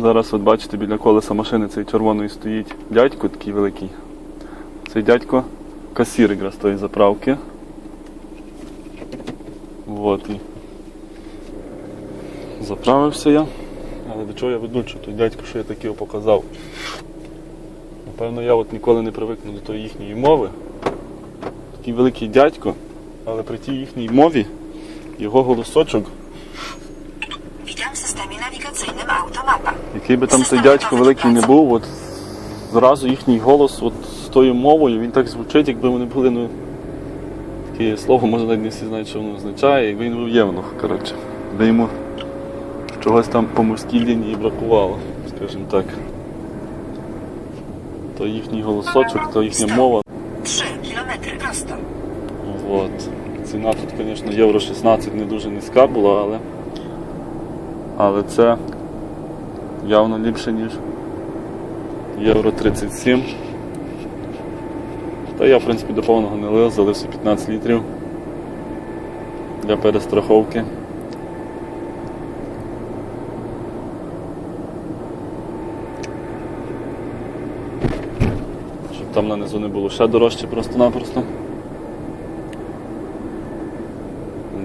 Зараз от бачите, біля колеса машини цей червоної стоїть дядько такий великий. Цей дядько касір якраз тої заправки. От і заправився я. Але до чого я веду, що той дядько, що я таке показав. Напевно, я от ніколи не привикну до тої їхньої мови. Такий великий дядько, але при тій їхній мові його голосочок, nawigacyjnym Automapa. який би там той дядько великий не був, от зразу їхній голос от з тою мовою, він так звучить, якби вони були, ну, таке слово, може навіть не всі знають, що воно означає, якби він був євнух, коротше. Би йому чогось там по морській лінії бракувало, скажімо так. То їхній голосочок, то їхня мова. 3 km prosto. От. Ціна тут, звісно, євро 16 не дуже низька була, але, але це явно ліпше, ніж євро 37. Та я, в принципі, до повного не лив, залився 15 літрів для перестраховки. Щоб там нанизу не було ще дорожче просто-напросто.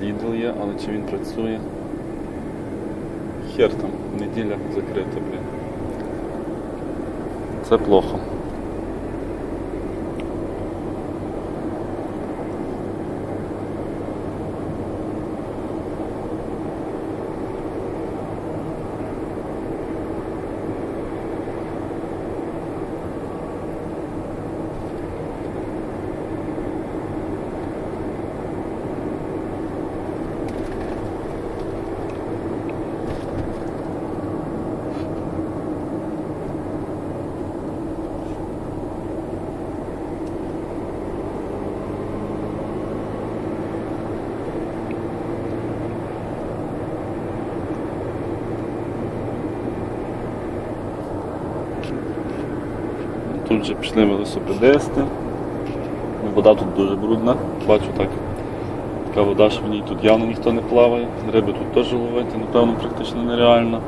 Лідл є, але чи він працює? Хер там, неділя закрита, блін. Це плохо. Тут же пішли велосипедисти. Ну, Вода тут дуже брудна. Бачу так. Така вода, що в ній тут явно ніхто не плаває. Риби тут теж ловити, напевно, практично нереально.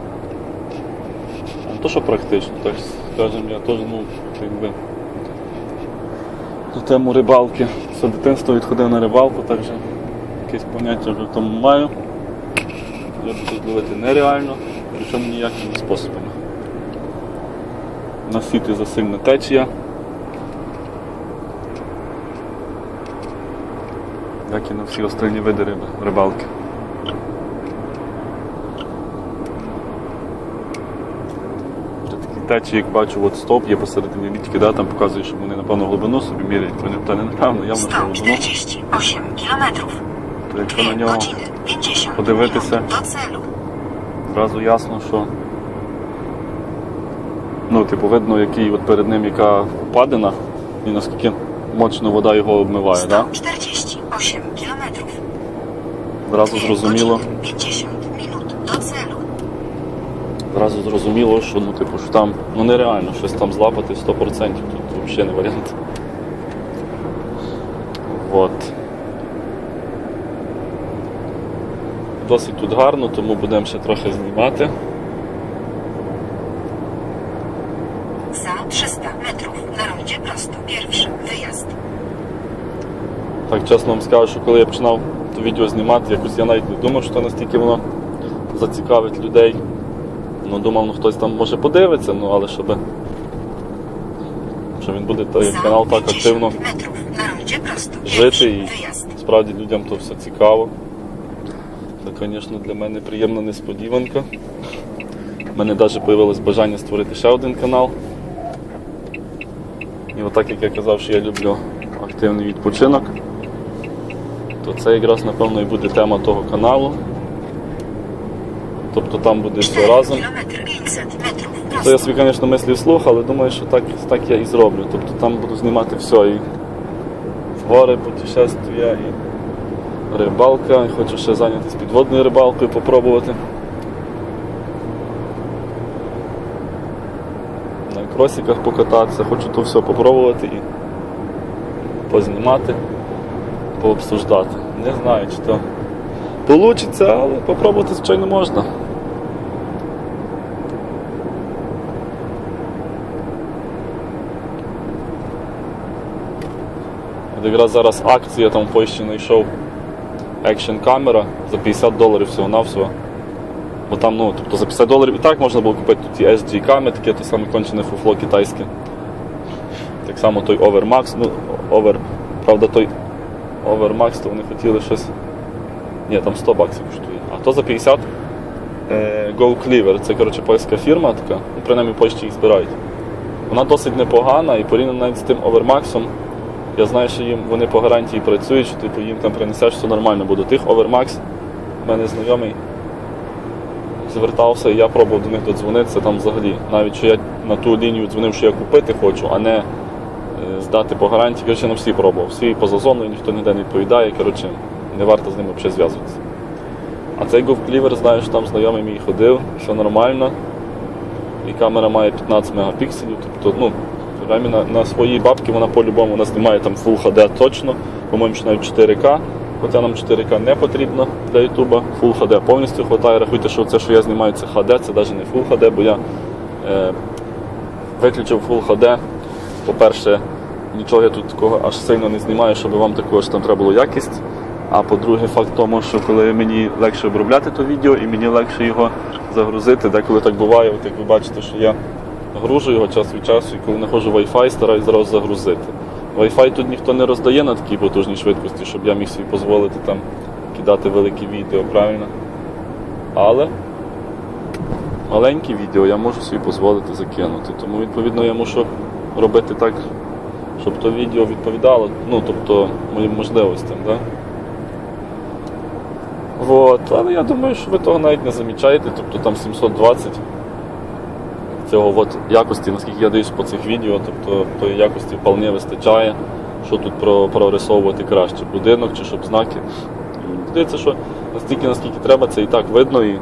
А не то, що практично, так скажемо, я теж, ну, якби. До тему рибалки. Все дитинство відходив на рибалку, так що якесь поняття вже в тому маю. Рибу тут ловити нереально, причому ніякими способами. На сіти засильна течія. Як і на всі остальні види риби, рибалки. При такій течії, як бачу, от стоп є посередині літки, да, там показує, що вони напевно глибину собі міряють, вони та не напевно, явно, що глибину. 148 km. То якщо на нього подивитися. Зразу ясно, що ну, типу, видно, який от перед ним яка впадина і наскільки мощно вода його обмиває, да? 148 km. Зразу зрозуміло, 50 minut do celu. зразу зрозуміло, що ну, типу, що там ну, нереально щось там злапати 100%, тут взагалі не варіант. От. Досить тут гарно, тому будемо ще трохи знімати. Так чесно вам скажу, що коли я починав то відео знімати, якось я навіть не думав, що настільки воно зацікавить людей. Ну, думав, ну хтось там може подивиться, ну але щоб, що він буде той канал так активно жити і справді людям то все цікаво. Це, звісно, для мене приємна несподіванка. У мене навіть з'явилось бажання створити ще один канал. І отак як я казав, що я люблю активний відпочинок, то це якраз напевно і буде тема того каналу. Тобто там буде все разом. km 500 metrów То я собі, звісно, мислю вслух, але думаю, що так, так я і зроблю. Тобто там буду знімати все. І гори путешествия, і рибалка. І хочу ще зайнятися підводною рибалкою, попробувати. На кросиках покататися, хочу то все попробувати і познімати, пообсуждати. Не знаю, чи то получиться, але попробувати, звичайно, можна. От Якраз зараз акція там в Польщі знайшов екшн камера за 50 доларів всього-навсього. Бо там, ну, тобто за 50 доларів і так можна було купити тут і sg камери таке, те саме кончене фуфло китайське. Так само той Overmax, ну, Over, правда, той Overmax, то вони хотіли щось. Ні, там 100 баксів коштує. А то за 50 е, Go Cleaver. Це коротше польська фірма така, ну, принаймні Польщі їх збирають. Вона досить непогана і порівняно навіть з тим Overmax, я знаю, що їм вони по гарантії працюють, що типу, їм там принесеш все нормально, бо до тих Overmax в мене знайомий звертався, і я пробував до них додзвонитися там взагалі. Навіть що я на ту лінію дзвонив, що я купити хочу, а не здати по гарантії. Коротше, на всі пробував. Всі поза зоною, ніхто ніде не відповідає. Коротше, не варто з ними взагалі зв'язуватися. А цей знаю, що там знайомий мій ходив, все нормально. І камера має 15 мегапікселів. Тобто, ну, на, на своїй бабки вона по-любому у нас немає там Full HD точно, по-моєму, що навіть 4К. Хоча нам 4К не потрібно для Ютуба. Full HD повністю вистачає. Рахуйте, що це, що я знімаю, це HD, це навіть не Full HD, бо я е, виключив Full HD. По-перше, нічого я тут такого аж сильно не знімаю, щоб вам також там треба було якість. А по-друге, факт в тому, що коли мені легше обробляти то відео і мені легше його загрузити, деколи так буває, от як ви бачите, що я гружу його час від часу, і коли знаходжу Wi-Fi, стараюсь зразу загрузити. Wi-Fi тут ніхто не роздає на такій потужній швидкості, щоб я міг собі дозволити там кидати великі відео, правильно? Але маленькі відео я можу собі дозволити закинути. Тому відповідно я мушу робити так, щоб то відео відповідало, ну тобто моїм можливостям. Да? Вот. Але я думаю, що ви того навіть не замічаєте, тобто там 720 цього от якості, наскільки я дивлюсь по цих відео, тобто тої якості вполне вистачає, що тут про, прорисовувати краще, будинок чи щоб знаки. Здається, що настільки, наскільки треба, це і так видно, і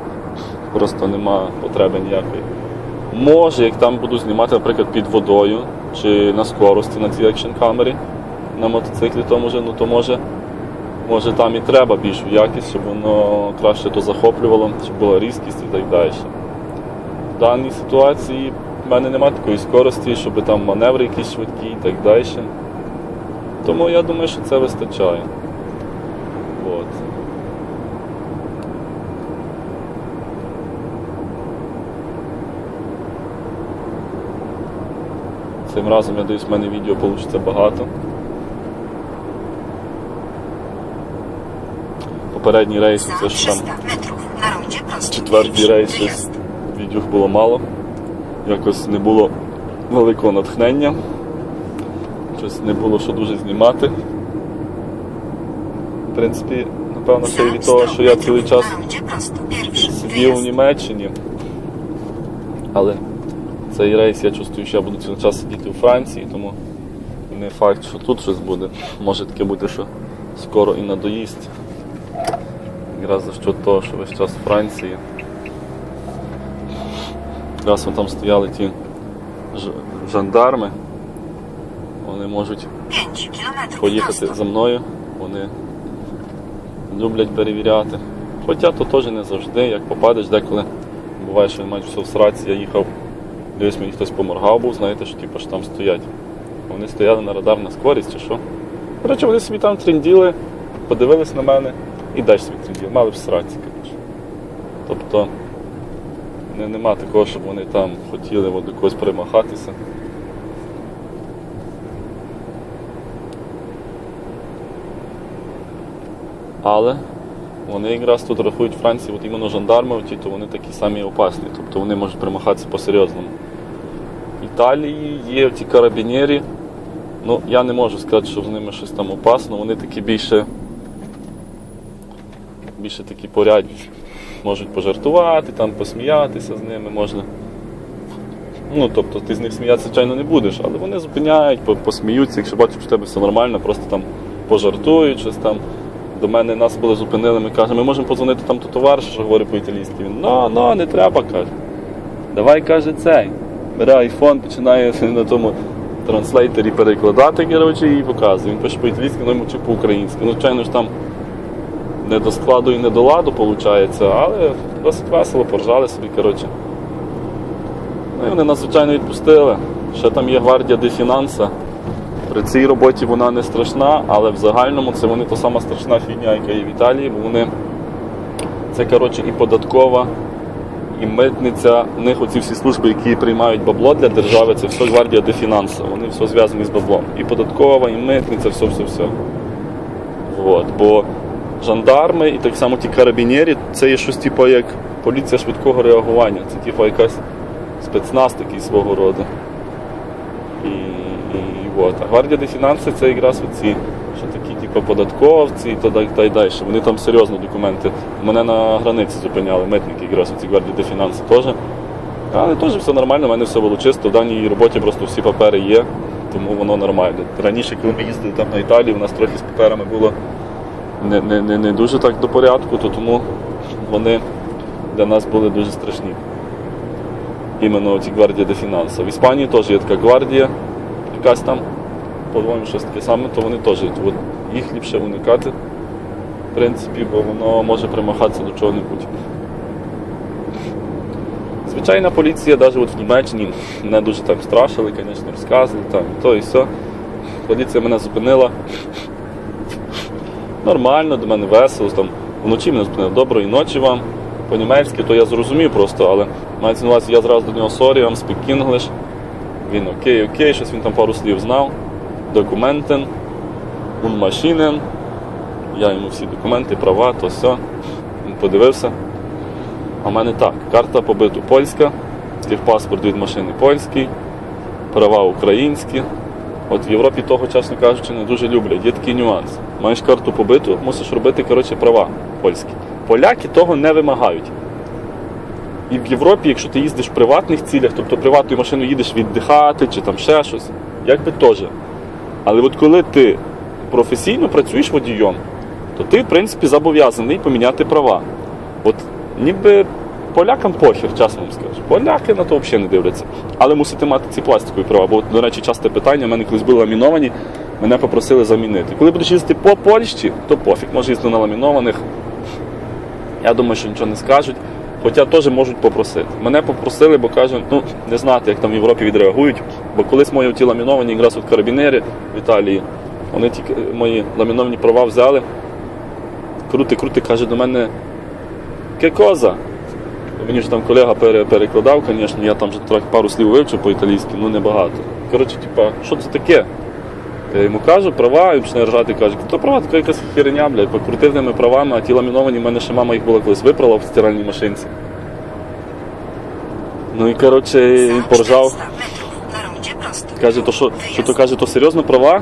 просто нема потреби ніякої. Може, як там буду знімати, наприклад, під водою чи на скорості на цій екшн камері на мотоциклі, то може, ну то може може там і треба більшу якість, щоб воно краще то захоплювало, щоб була різкість і так далі. В даній ситуації в мене немає такої скорості, щоб там маневри якісь швидкі і так далі. Тому я думаю, що це вистачає. От. Цим разом, я дивлюсь, в мене відео вийде багато. Попередній рейс це ж там 300 metrów na rondzie prosto. четвертий рейс відео було мало. Якось не було великого натхнення. Щось не було що дуже знімати. В принципі, напевно, це і від того, що я цілий час сидів у. Німеччині. Але цей рейс я чувствую, що я буду цілий час сидіти у Франції, тому не факт, що тут щось буде. Може таке бути, що скоро і надоїсть. Якраз за що того, що весь час у Франції. Якраз там стояли ті жандарми. Вони можуть поїхати за мною. Вони люблять перевіряти. Хоча то теж не завжди, як попадеш, деколи буває, що майже все в сраці, я їхав, дивись, мені хтось поморгав був, знаєте, що типу, що там стоять. Вони стояли на радар на скорість чи що. Коротше, вони собі там тренділи, подивились на мене і далі собі тренділи. Мали в сраці, коротше. Тобто не, нема такого, щоб вони там хотіли до когось примахатися. Але вони якраз тут рахують Франції, от іменно жандарми, оті, то вони такі самі опасні, тобто вони можуть примахатися по-серйозному. В Італії є ті карабінєрі. Ну, я не можу сказати, що з ними щось там опасно, вони такі більше, більше такі порядні. Можуть пожартувати, там посміятися з ними можна. Ну, тобто ти з них сміятися, звичайно, не будеш, але вони зупиняють, посміються, якщо бачать, що в тебе все нормально, просто там пожартують щось там. До мене нас були зупинили, ми кажемо, ми можемо подзвонити там до товариша, що говорить по-італійськи. Він, ну, ну, не треба, каже. Давай, каже, цей. Бере айфон, починає на тому транслейтері перекладати, коротше, і показує. Він пише по-італійськи, ну йому чи по-українськи. Ну, звичайно ж там не до складу і не до ладу, виходить, але досить весело, поржали собі, коротше. Ну і вони нас, звичайно, відпустили. Ще там є гвардія де фінанса. При цій роботі вона не страшна, але в загальному це вони та сама страшна фігня, яка є в Італії, бо вони це коротше і податкова, і митниця. У них оці всі служби, які приймають бабло для держави, це все гвардія де фінанси. Вони все зв'язані з баблом. І податкова, і митниця, все, все, все. Вот. Бо жандарми і так само ті карабінєрі, це є щось типу як поліція швидкого реагування. Це типу якась спецназ такий свого роду. І, і, от. А гвардія де фінанси це якраз оці, типу, податковці та, та, та далі. Вони там серйозно документи. Мене на границі зупиняли, митники якраз оці гвардії де фінанси теж. Але теж все нормально, в мене все було чисто. В даній роботі просто всі папери є, тому воно нормально. Раніше, коли ми їздили там на Італію, у нас трохи з паперами було не, не, не, не дуже так до порядку, то тому вони для нас були дуже страшні. Іменно ці гвардія де фінанси. В Іспанії теж є така гвардія, якась там, по-моєму, щось таке саме, то вони теж от, їх ліпше уникати, в принципі, бо воно може примахатися до чого-небудь. Звичайна поліція, навіть от в Німеччині, мене дуже там страшили, звісно, розказували, там, то і все. Поліція мене зупинила. Нормально, до мене весело. Там, вночі мене зупинили доброї ночі вам. По-німецьки, то я зрозумів просто, але мається на увазі, я зразу до нього sorry, I'm speak English. Він окей, окей, щось він там пару слів знав. Документен, un машинен. Я йому всі документи, права, то все. Він подивився. А в мене так, карта побиту польська, паспорт від машини польський, права українські. От в Європі того, чесно кажучи, не дуже люблять. Є такий нюанс. Маєш карту побиту, мусиш робити коротше, права польські. Поляки того не вимагають. І в Європі, якщо ти їздиш в приватних цілях, тобто приватною машиною їдеш віддихати чи там ще щось, як би теж. Але от коли ти професійно працюєш водієм, то ти, в принципі, зобов'язаний поміняти права. От ніби полякам похер, чесно вам скажу. Поляки на то взагалі не дивляться. Але мусите мати ці пластикові права. Бо, до речі, часте питання, в мене колись були ламіновані, мене попросили замінити. Коли будеш їздити по Польщі, то пофіг, може їздити на ламінованих. Я думаю, що нічого не скажуть. Хоча теж можуть попросити. Мене попросили, бо кажуть, ну не знати, як там в Європі відреагують. Бо колись мої ті ламіновані якраз от карабінери в Італії, вони ті е, мої ламіновані права взяли. Крути, крути, каже до мене, ке коза. Мені ж там колега перекладав, звісно, я там вже трохи пару слів вивчив по-італійськи, ну небагато. Коротше, типа, що це таке? Я йому кажу, права, і починає ржати, каже, то права така якась херня, блядь, покрутив ними правами, а ті ламіновані, в мене ще мама їх була колись випрала в стиральній машинці. Ну і коротше, він поржав. 400 metrów na rondzie prosto. Каже, то що, що то каже, то серйозно права?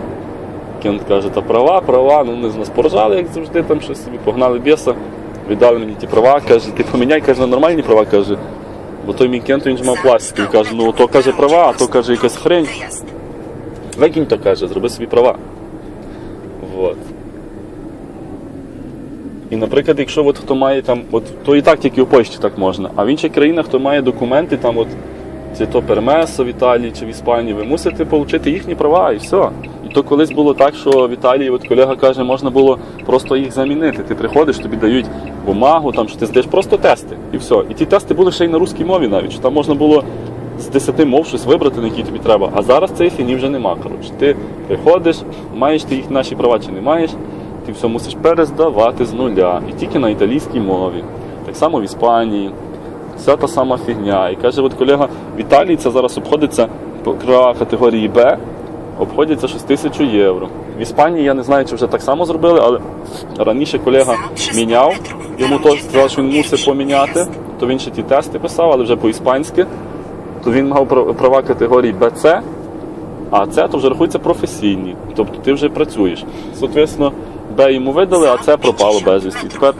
Кент каже, та права, права, ну вони з нас поржали, як завжди, там щось собі погнали біса, віддали мені ті права, каже, ти поміняй, каже, на нормальні права, каже. Бо той мій кент він ж мав пластикові, каже, ну то каже права, а то каже якась хрень. Викинь то каже, зроби собі права. Вот. І, наприклад, якщо от хто має там, от, то і так тільки у Польщі так можна, а в інших країнах, хто має документи, там от, чи то пермесо в Італії чи в Іспанії, ви мусите отримати їхні права і все. То колись було так, що в Італії от колега каже, можна було просто їх замінити. Ти приходиш, тобі дають бумагу, там, що ти здаєш просто тести, і все. І ті тести були ще й на русській мові навіть, що там можна було з 10 мов щось вибрати, на які тобі треба. А зараз цієї фіні вже нема. Коротше. Ти приходиш, маєш ти їх наші права чи не маєш, ти все мусиш перездавати з нуля. І тільки на італійській мові. Так само в Іспанії. Вся та сама фігня. І каже, от колега, в Італії це зараз обходиться по категорії Б, обходиться щось тисячу євро. В Іспанії я не знаю, чи вже так само зробили, але раніше колега міняв, йому то сказав, що він мусить поміняти, то він ще ті тести писав, але вже по-іспанськи то він мав права категорії БЦ, а С то вже рахується професійні. Тобто ти вже працюєш. Соответственно, Б йому видали, а С пропало безвісті. Тепер,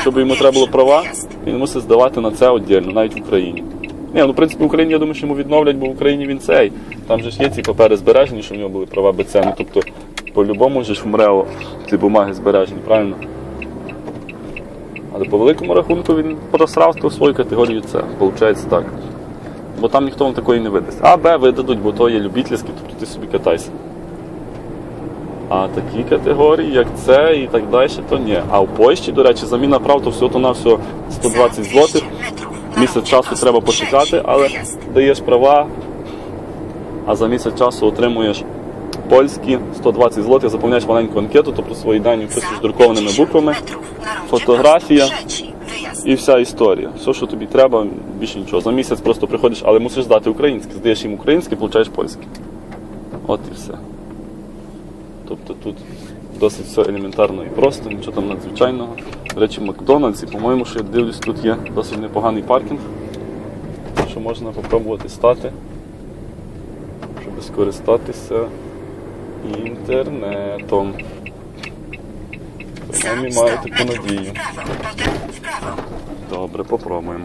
щоб йому треба було права, він мусить здавати на це віддільно, навіть в Україні. Ні, ну в принципі в Україні я думаю, що йому відновлять, бо в Україні він цей. Там же ж є ці папери збережені, що в нього були права БЦ. Ну тобто, по-любому же ж в ці бумаги збережені, правильно? Але по великому рахунку він просрав ту свою категорію С. Получається так. Бо там ніхто вам такої не видасть. А, Б видадуть, бо то є любительські, тобто ти собі катайся. А такі категорії, як це і так далі, то ні. А в Польщі, до речі, заміна прав, то всього то на все 120 злотих. Місяць часу треба почекати, але даєш права, а за місяць часу отримуєш польські, 120 злотих, заповняєш маленьку анкету, тобто свої дані вписуєш друкованими буквами. Фотографія. І вся історія. Все, що тобі треба, більше нічого. За місяць просто приходиш, але мусиш здати українське. Здаєш їм українське, получаєш польське. От і все. Тобто тут досить все елементарно і просто, нічого там надзвичайного. До речі, в Макдональдсі, по-моєму, що я дивлюсь, тут є досить непоганий паркінг, що можна попробувати стати, щоб скористатися інтернетом. Принаймні маю таку надію. Добре, попробуємо.